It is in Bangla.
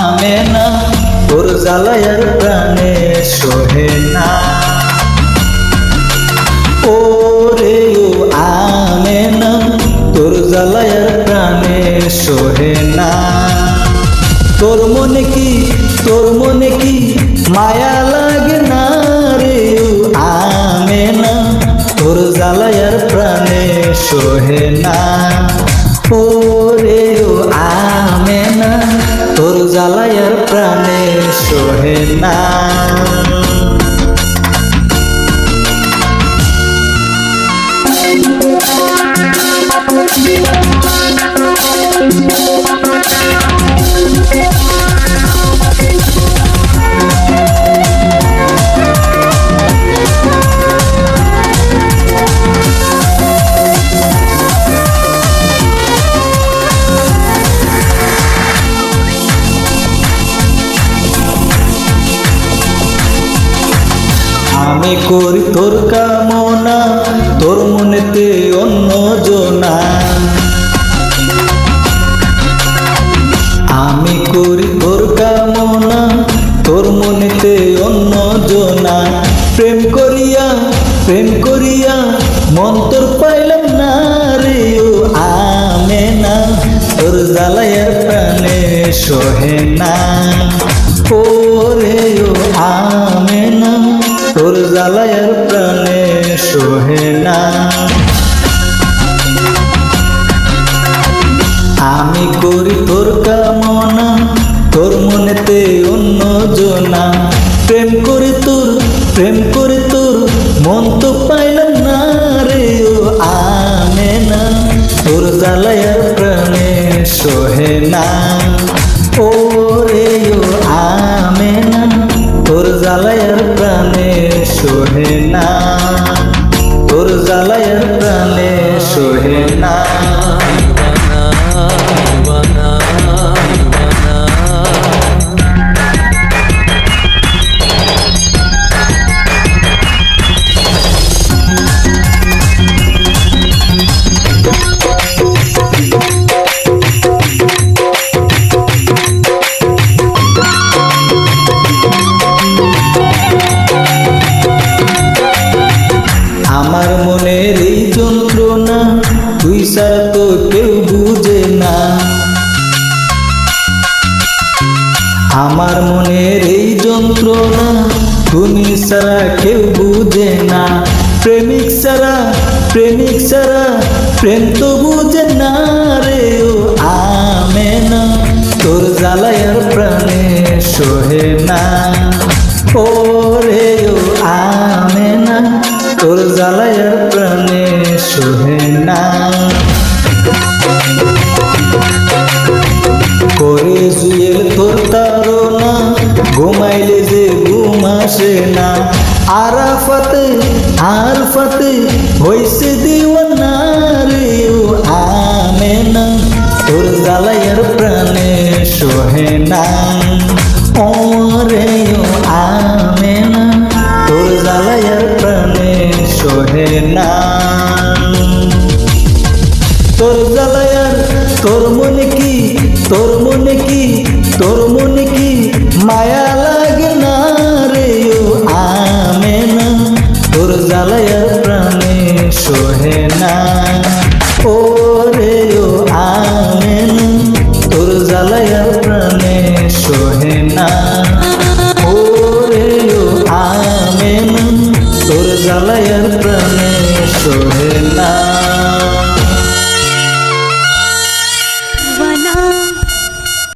মানে না, ওর জ্বালায়ার ও রে আনে না, তোর জ্বালায়ার প্রাণে সহে না। তোর মনে কি, তোর মনে কি মায়া লাগে না রে আনে না, তোর জ্বালায়ার প্রাণে সহে না। ও রে জ্বালায়ার প্রাণে সোহে না। আমি করি তোর কামনা, তোর মনেতে অন্য জনা আমি করি তোর কামনা, তোর মনেতে অন্য জনা প্রেম করিয়া প্রেম করিয়া মন তোর পাইলাম না রে, ও আমে না তোর জ্বালায়ার প্রাণে সহে না। ও রে ও না তোর জ্বালায়ার প্রাণে সহে না। আমি করি তোর কামনা, তোর মনেতে অন্য জনা প্রেম করে তোর, প্রেম করে তোর, মন তো পাইলাম না রে, ও আমে না তোর জ্বালায়ার প্রাণে সোহে না। ও রে, ও আমে না তোর জ্বালায়ার প্রাণে সোহে না তোর জ্বালায়ার প্রাণে সোহে তুই তো কেউ বুঝে না। আমার মনের এই যন্ত্রণা তুমি সারা কেউ বুঝে না। প্রেমিক সারা প্রেমিক সারা প্রেম তো বুঝে না। না। আরাফাতে আরফাতে হইছে দিওয়ানা রে ও আমে না তোর জ্বালায়ার প্রাণে সোহে না। ও রে ও আমে না তোর জ্বালায়ার প্রাণে সোহে না। তোর জ্বালায়ার তোর মনে কি, তোর মনে কি, তোর মনে কি মায়া লাগে না রে? জ্বালায়ার প্রাণে সোহে